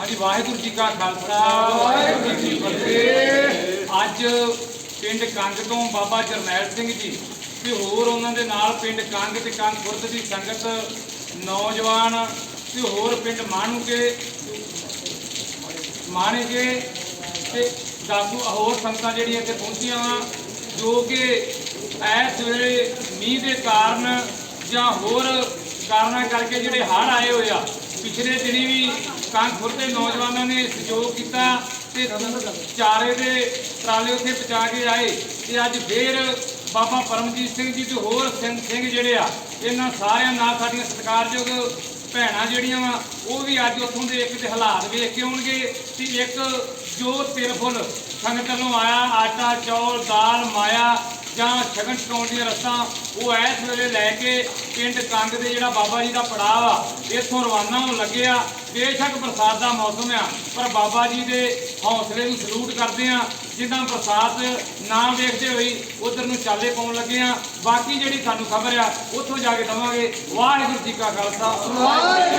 ਹਾਂਜੀ ਵਾਹਿਗੁਰੂ ਜੀ ਕਾ ਖਾਲਸਾ। ਵਾਹਿਗੁਰੂ ਜੀ ਕੀ ਫਤਿਹ। ਅੱਜ ਪਿੰਡ ਕੰਗ ਤੋਂ ਬਾਬਾ ਜਰਨੈਲ ਸਿੰਘ ਜੀ ਤੇ ਹੋਰ ਉਹਨਾਂ ਦੇ ਨਾਲ ਪਿੰਡ ਕੰਗ ਤੇ ਕੰਗ ਖੁਰਦ ਦੀ ਸੰਗਤ ਨੌਜਵਾਨ ਤੇ ਹੋਰ ਪਿੰਡ ਮਾਣੂਕੇ ਮਾਣੇਕੇ ਤੇ ਦਾਸੂ ਹੋਰ ਸੰਗਤਾਂ ਜਿਹੜੀਆਂ ਇੱਥੇ ਪਹੁੰਚੀਆਂ ਵਾ ਜੋ ਕਿ ਇਸ ਵੇਲੇ ਮੀਂਹ ਦੇ ਕਾਰਨ ਜਾਂ ਹੋਰ ਕਾਰਨਾਂ ਕਰਕੇ ਜਿਹੜੇ ਹੜ੍ਹ ਆਏ ਹੋਏ ਆ ਪਿਛਲੇ ਦਿਨੀ ਵੀ ਕਾਨਪੁਰ ਦੇ ਨੌਜਵਾਨਾਂ ਨੇ ਸਹਿਯੋਗ ਕੀਤਾ ਤੇ ਚਾਰੇ ਦੇ ਟਰਾਲੇ ਉੱਥੇ ਪਹੁੰਚਾ ਕੇ ਆਏ ਤੇ ਅੱਜ ਫੇਰ ਬਾਬਾ ਪਰਮਜੀਤ ਸਿੰਘ ਜੀ ਤੇ ਹੋਰ ਸਿੰਘ ਸਿੰਘ ਜਿਹੜੇ ਆ, ਇਹਨਾਂ ਸਾਰਿਆਂ ਨਾਲ ਸਾਡੀਆਂ ਸਤਿਕਾਰਯੋਗ ਭੈਣਾਂ ਜਿਹੜੀਆਂ ਵਾ, ਉਹ ਵੀ ਅੱਜ ਉੱਥੋਂ ਦੇ ਇੱਕ ਦੇ ਹਾਲਾਤ ਵੇਖ ਕੇ ਆਉਣਗੇ ਤੇ ਇੱਕ ਜੋ ਤਿਲ ਫੁੱਲ ਸੰਗਤ ਨੂੰ ਆਇਆ, ਆਟਾ, ਚੌਲ, ਦਾਲ, ਮਾਇਆ ਜਾਂ ਸ਼ਗਨ ਛਕਾਉਣ ਦੀਆਂ ਰਸਤਾਂ, ਉਹ ਇਸ ਵੇਲੇ ਲੈ ਕੇ ਪਿੰਡ ਕੰਗ ਦੇ ਜਿਹੜਾ ਬਾਬਾ ਜੀ ਦਾ ਪੜਾਅ ਆ ਇੱਥੋਂ ਰਵਾਨਾ ਹੋਣ ਲੱਗੇ ਆ। ਬੇਸ਼ੱਕ ਬਰਸਾਤ ਦਾ ਮੌਸਮ ਆ, ਪਰ ਬਾਬਾ ਜੀ ਦੇ ਹੌਸਲੇ ਨੂੰ ਸਲੂਟ ਕਰਦੇ ਆ, ਜਿੱਦਾਂ ਬਰਸਾਤ ਨਾ ਵੇਖਦੇ ਹੋਈ ਉਧਰ ਨੂੰ ਚਾਲੇ ਪਾਉਣ ਲੱਗੇ ਆ। ਬਾਕੀ ਜਿਹੜੀ ਸਾਨੂੰ ਖਬਰ ਆ, ਉੱਥੋਂ ਜਾ ਕੇ ਦਵਾਂਗੇ। ਵਾਹਿਗੁਰੂ ਜੀ ਕਾ ਖਾਲਸਾ। ਵਾਹਿਗੁਰੂ